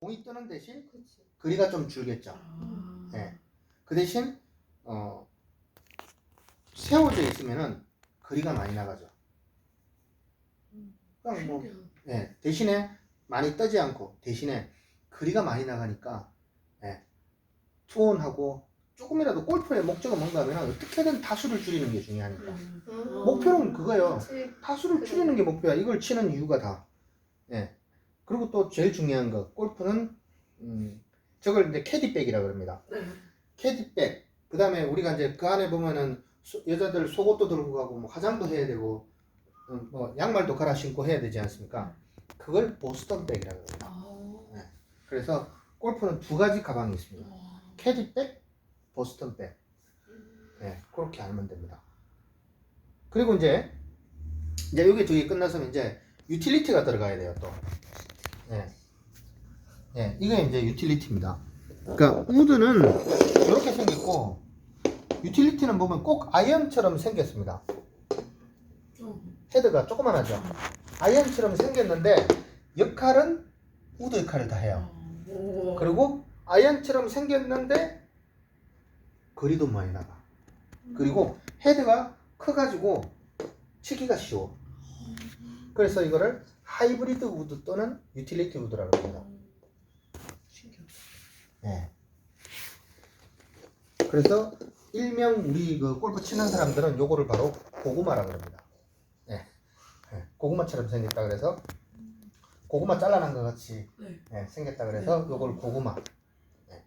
공이 뜨는 대신 그치. 거리가 좀 줄겠죠. 아. 예. 그 대신 어, 세워져 있으면은 거리가 많이 나가죠. 그냥 뭐. 예, 대신에 많이 떠지 않고 대신에 거리가 많이 나가니까 예, 투혼하고 조금이라도 골프의 목적은 뭔가 하면 어떻게든 타수를 줄이는 게 중요하니까 음. 음. 목표는 그거예요. 그치. 타수를 그래. 줄이는 게 목표야. 이걸 치는 이유가 다. 예. 그리고 또 제일 중요한 거 골프는 음, 저걸 이제 캐디백이라 그럽니다. 네. 캐디백. 그 다음에 우리가 이제 그 안에 보면은 소- 여자들 속옷도 들고 가고 뭐 화장도 해야 되고 음, 뭐 양말도 갈아 신고 해야 되지 않습니까? 그걸 보스턴 백이라고 합니다. 아. 그래서 골프는 두 가지 가방이 있습니다. 와. 캐디백, 보스턴 백. 네, 그렇게 알면 됩니다. 그리고 이제 이제 여기 두 개 끝났으면 이제 유틸리티가 들어가야 돼요 또. 네. 네, 이게 이제 유틸리티입니다. 그러니까 우드는 이렇게 생겼고 유틸리티는 보면 꼭 아이언처럼 생겼습니다. 좀. 헤드가 조그만하죠. 아이언처럼 생겼는데 역할은 우드 역할을 다 해요. 오. 그리고 아이언처럼 생겼는데 거리도 많이 나가. 그리고 헤드가 커가지고 치기가 쉬워. 그래서 이거를 하이브리드 우드 또는 유틸리티 우드라고 합니다. 신기하다. 네. 그래서 일명 우리 그 골프 치는 사람들은 요거를 바로 고구마라 그럽니다. 네. 네. 고구마처럼 생겼다 그래서 고구마 잘라난 것 같이 네. 네, 생겼다 그래서 요걸 고구마. 네.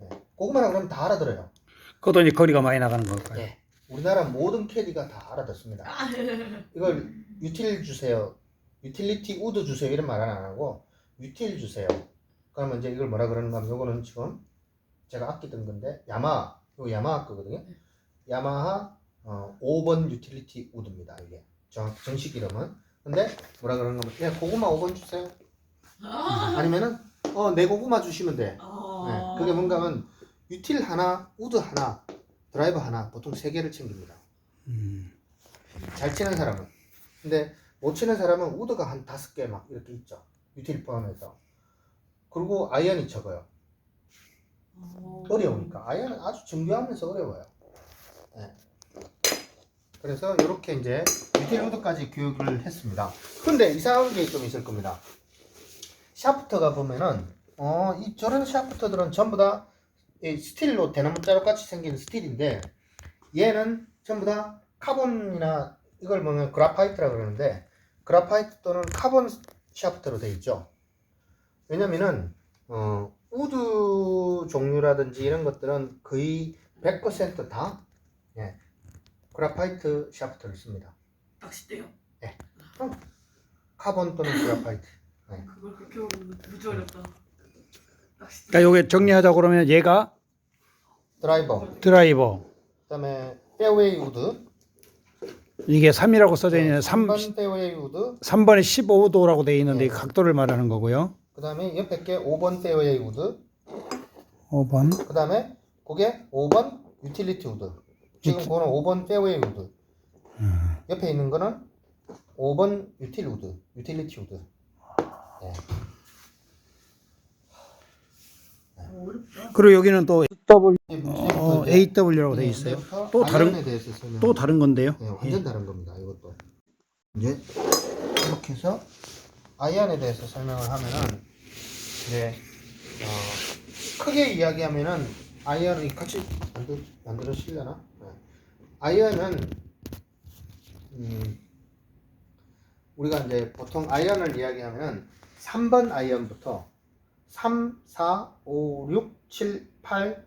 네. 고구마라 그러면 다 알아들어요. 그것도 이제 거리가 많이 나가는 걸까요? 네. 우리나라 모든 캐디가 다 알아듣습니다. 아. 이걸 유틸 주세요. 유틸리티 우드 주세요. 이런 말은 안 하고 유틸 주세요. 그러면 이제 이걸 뭐라 그러는가 하면 요거는 지금 제가 아끼던 건데 야마 요 야마하 거거든요. 야마하 어, 5번 유틸리티 우드입니다. 이게 정, 정식 이름은. 근데 뭐라 그러는가 하면 야 고구마 5번 주세요. 아. 아니면은 어 내 고구마 주시면 돼. 아. 네, 그게 뭔가 하면 유틸 하나, 우드 하나, 드라이버 하나 보통 세 개를 챙깁니다. 음. 잘 치는 사람은. 근데 못 치는 사람은 우드가 한 다섯 개 막 이렇게 있죠. 유틸 포함해서. 그리고 아이언이 적어요. 어. 어려우니까. 아이언은 아주 정교하면서 어려워요. 네. 그래서 이렇게 이제 유틸 우드까지 교육을 했습니다. 근데 이상한 게 좀 있을 겁니다. 샤프트가 보면은 어, 이 저런 샤프트들은 전부 다이 스틸로 대나무 자루 같이 생긴 스틸인데 얘는 전부 다 카본이나 이걸 보면 그라파이트라 그러는데 그라파이트 또는 카본 샤프트로 되어 있죠. 왜냐면은 어, 우드 종류라든지 이런 것들은 거의 100%다 예, 그라파이트 샤프트를 씁니다. 낚싯대요. 카본 또는 그라파이트. 그걸 그렇게 보면 무지 어렵다. 낚싯대. 그러니까 요게 정리하자 그러면 얘가 드라이버. 드라이버 그다음에 페어웨이 우드. 이게 3이라고 써져 있는 3 3번 페어웨이 우드. 3번에 15도라고 돼 있는데 이 네. 각도를 말하는 거고요. 그 다음에 옆에 게 5번 페어웨이 우드. 5번 그 다음에 그게 5번 유틸리티 우드. 지금 그거는 5번 페어웨이 우드. 옆에 있는 거는 5번 유틸 우드. 유틸리티 우드. 예. 어렵다. 그리고 여기는 또 W 어, 어, AW라고 돼 있어요. 또 다른-. 또 다른 건데요. 네, 완전 다른 겁니다. 이것도 이제 이렇게 해서 아이언에 대해서 설명을 하면은 이제 어, 크게 이야기하면은 아이언이 같이 만들 만들어지려나? 네. 아이언은 음, 우리가 이제 보통 아이언을 이야기하면은 3번 아이언부터 3, 4, 5, 6, 7, 8,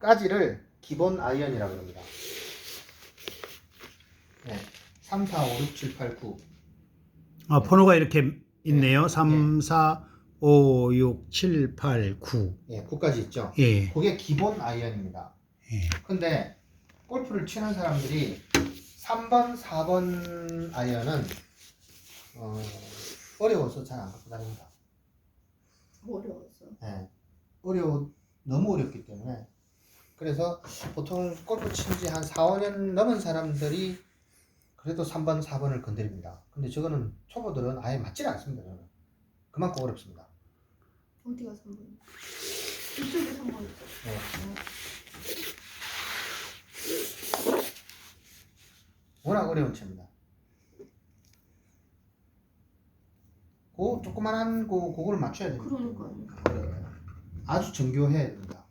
9까지를 기본 아이언이라고 합니다. 네. 3, 4, 5, 6, 7, 8, 9. 아, 번호가 이렇게 있네요. 3, 4, 5, 6, 7, 8, 9. 예, 9까지 있죠. 예. 그게 기본 아이언입니다. 예. 근데 골프를 치는 사람들이 3번, 4번 아이언은 어, 어려워서 잘 안 갖고 다닙니다. 어려웠어. 예, 어려워 너무 어렵기 때문에 그래서 보통 골프 친 지 한 4, 5년 넘은 사람들이 그래도 3번, 4번을 건드립니다. 근데 저거는 초보들은 아예 맞질 않습니다. 저는. 그만큼 어렵습니다. 어디가 3번? 이쪽이 3번. 네. 워낙 어려운 채입니다. 그 조그만한 그 그걸 맞춰야 됩니다. 그러니까요. 어려워요. 아주 정교해야 된다.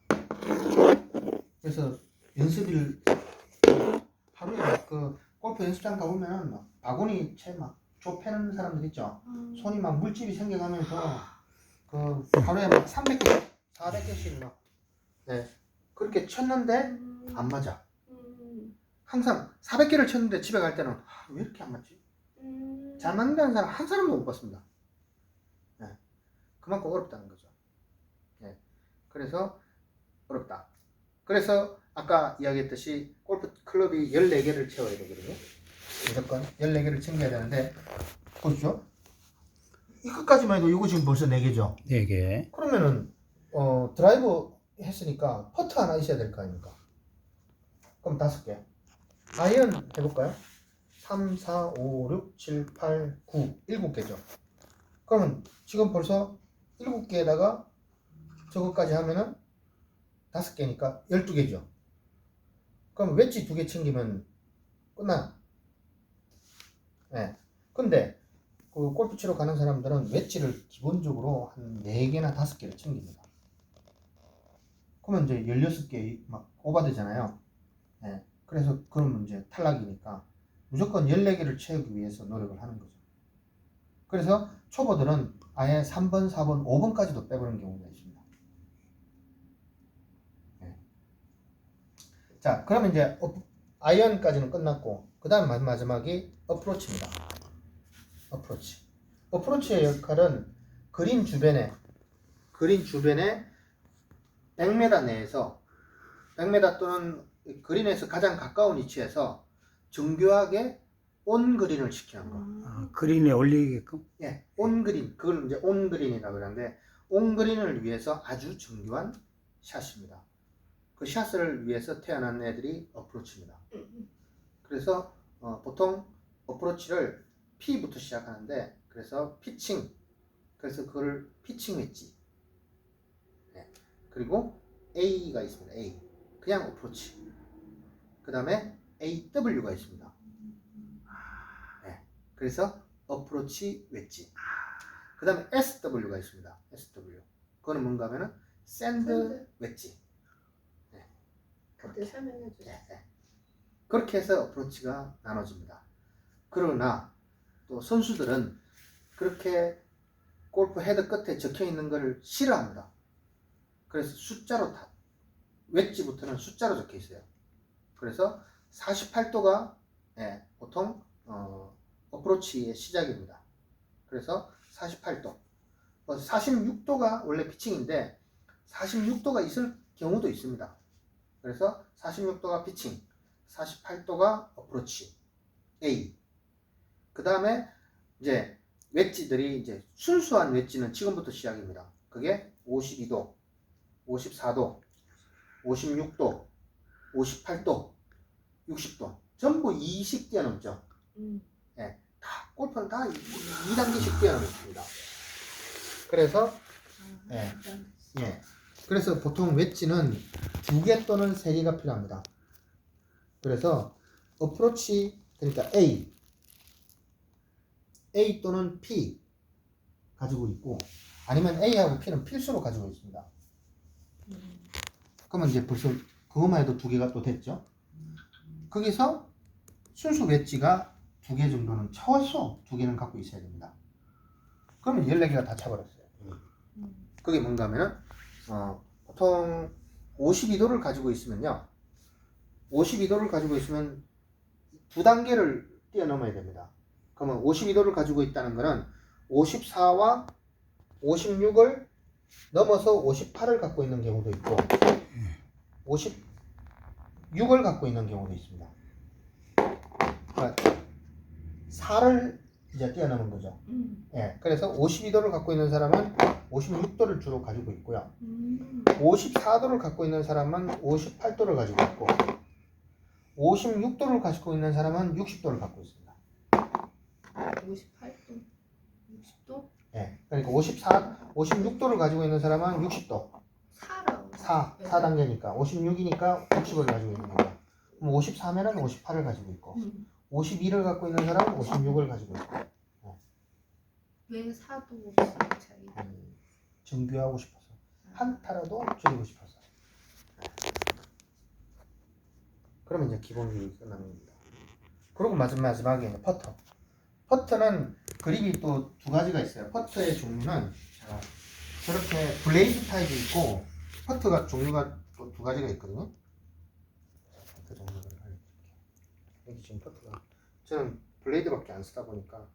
그래서 연습을 하루에 막그 골프 연습장 가보면 막 바구니 채막 좁혀는 사람들 있죠. 아, 손이 막 물집이 생겨가면서 그 하루에 막 300개, 400개씩 막 네. 그렇게 쳤는데 음, 안 맞아. 음, 항상 400개를 쳤는데 집에 갈 때는 아, 왜 이렇게 안 맞지? 음. 잘 맞는다는 사람 한 사람도 못 봤습니다. 네. 그만큼 어렵다는 거죠. 네. 그래서 어렵다. 그래서 아까 이야기했듯이 골프 클럽이 14개를 채워야 되거든요. 무조건 14개를 챙겨야 되는데 보십시오. 이것까지만 해도 이거 지금 벌써 4개죠. 4개. 그러면은 어, 드라이브 했으니까 퍼트 하나 있어야 될 거 아닙니까? 그럼 다섯 개. 아이언 해 볼까요? 3, 4, 5, 6, 7, 8, 9, 7개죠. 그러면 지금 벌써 7개에다가 저것까지 하면은 다섯 개니까 12개죠. 그럼 웨지 두 개 챙기면 끝나. 예. 근데 그 골프 치러 가는 사람들은 웨지를 기본적으로 한 4개나 5개를 챙깁니다. 그러면 이제 16개 막 오바되잖아요. 예. 그래서 그러면 이제 탈락이니까 무조건 14개를 채우기 위해서 노력을 하는 거죠. 그래서 초보들은 아예 3번, 4번, 5번까지도 빼버리는 경우가 있습니다. 예. 자, 그러면 이제 어- 아이언까지는 끝났고, 그 다음 마지막이 어프로치입니다. 어프로치. 어프로치의 역할은 그린 주변에, 그린 주변에 100m 내에서 100m 또는 그린에서 가장 가까운 위치에서 정교하게 온 그린을 시키는 거. 아, 그린에 올리게끔. 예, 온 그린. 그걸 이제 온 그린이라고 그러는데 온 그린을 위해서 아주 정교한 샷입니다. 그 샷을 위해서 태어난 애들이 어프로치입니다. 음, 그래서 어, 보통 어프로치를 P부터 시작하는데 그래서 피칭 그래서 그걸 피칭 웨지 네. 그리고 A가 있습니다. A 그냥 어프로치 그 다음에 AW가 있습니다. 네. 그래서 어프로치 웨지 그 다음에 SW가 있습니다. SW 그거는 뭔가 하면은 샌드. 웨지 그때 설명해 주세요. 네, 네. 그렇게 해서 어프로치가 나눠집니다. 그러나 또 선수들은 그렇게 골프 헤드 끝에 적혀 있는 것을 싫어합니다. 그래서 숫자로 다 웨지부터는 숫자로 적혀 있어요. 그래서 48도가 보통 어, 어프로치의 시작입니다. 그래서 48도. 46도가 원래 피칭인데 46도가 있을 경우도 있습니다. 그래서 46도가 피칭, 48도가 어프로치, A. 그 다음에 이제 웨지들이 이제 순수한 웨지는 지금부터 시작입니다. 그게 52도, 54도, 56도, 58도, 60도. 전부 20개 넘죠. 음. 다, 골프는 다 2단계씩 뛰어넘습니다. 그래서. 일단 예. 그래서 보통 웨지는 두 개 또는 세 개가 필요합니다. 그래서 어프로치 그러니까 A, A 또는 P 가지고 있고 아니면 A하고 P는 필수로 가지고 있습니다. 음. 그러면 이제 벌써 그것만 해도 두 개가 또 됐죠. 거기서 순수 웨지가 두 개 정도는 최소 두 개는 갖고 있어야 됩니다. 그러면 14개가 다 차버렸어요. 음. 그게 뭔가 하면은 어, 보통 52도를 가지고 있으면요 52도를 가지고 있으면 두 단계를 뛰어넘어야 됩니다 그러면 52도를 가지고 있다는 거는 54와 56을 넘어서 58을 갖고 있는 경우도 있고 56을 갖고 있는 경우도 있습니다 4를 이제 뛰어넘은 거죠 음. 예, 그래서 52도를 갖고 있는 사람은 56도를 주로 가지고 있고요. 음. 54도를 갖고 있는 사람은 58도를 가지고 있고, 56도를 가지고 있는 사람은 60도를 갖고 있습니다. 58도, 60도. 예. 그러니까 54, 56도를 가지고 있는 사람은 60도. 사라고. 4, 네. 4단계니까 56이니까 60을 가지고 있는 거야. 그럼 54면은 58을 가지고 있고 음. 52를 갖고 있는 사람은 56을 가지고 있고 왜 사도 없이 차이? 음, 정교하고 싶어서 한타라도 줄이고 싶어서 그러면 이제 기본 교육이 끝나는 겁니다. 그리고 마지막, 마지막에 이제 퍼터 퍼터는 그립이 또 두 가지가 있어요. 퍼터의 종류는 자, 저렇게 블레이드 타입이 있고 퍼터가 종류가 또 두 가지가 있거든요. 여기 지금 퍼터가 저는 블레이드밖에 안 쓰다 보니까